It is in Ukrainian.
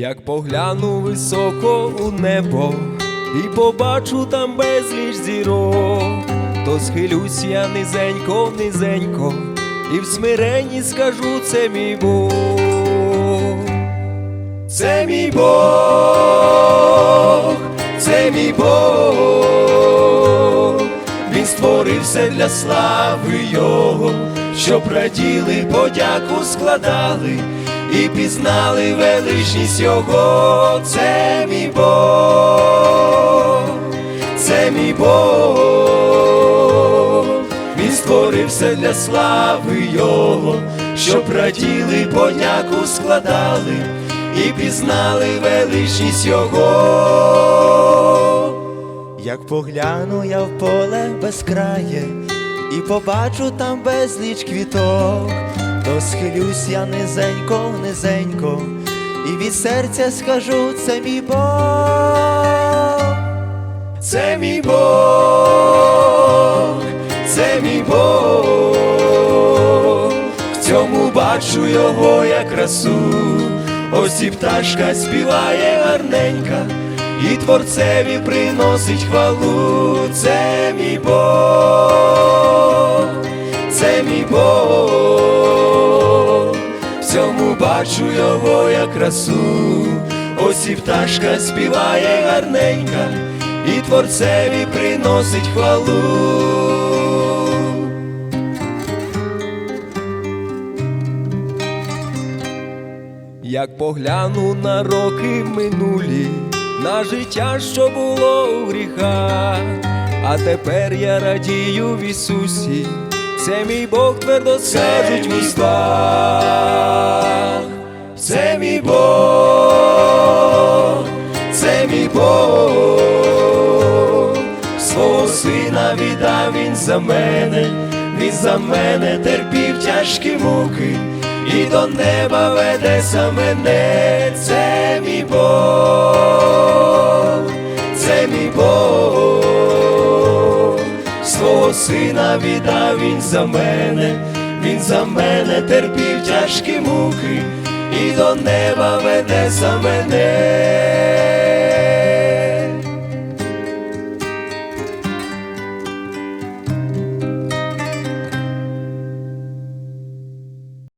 Як погляну високо у небо і побачу там безліч зірок, то схилюсь я низенько, низенько, і в смиренні скажу це мій Бог. Це мій Бог, це мій Бог, Він створив все для слави Його, щоб раділи, подяку складали і пізнали величність Його, це мій Бог, це мій Бог, Він створив все для слави Його, щоб раділи, подяку складали і пізнали величність Його. Як погляну я в поле безкрає і побачу там безліч квіток, то схилюсь я низенько, низенько, і від серця скажу це мій Бог. Це мій Бог, це мій Бог, в цьому бачу його я красу, ось і пташка співає гарненька, і творцеві приносить хвалу, це мій Бог, це мій Бог, бачу його я красу, ось і пташка співає гарненька, і творцеві приносить хвалу. Як погляну на роки минулі, на життя, що було у гріхах, а тепер я радію в Ісусі, це мій Бог твердо скажуть в устах, це мій Бог, це мій Бог, свого сина віддав він за мене, він за мене терпів тяжкі муки, і до неба веде за мене, це свого сина віддав він за мене, він за мене терпів тяжкі муки, і до неба веде за мене.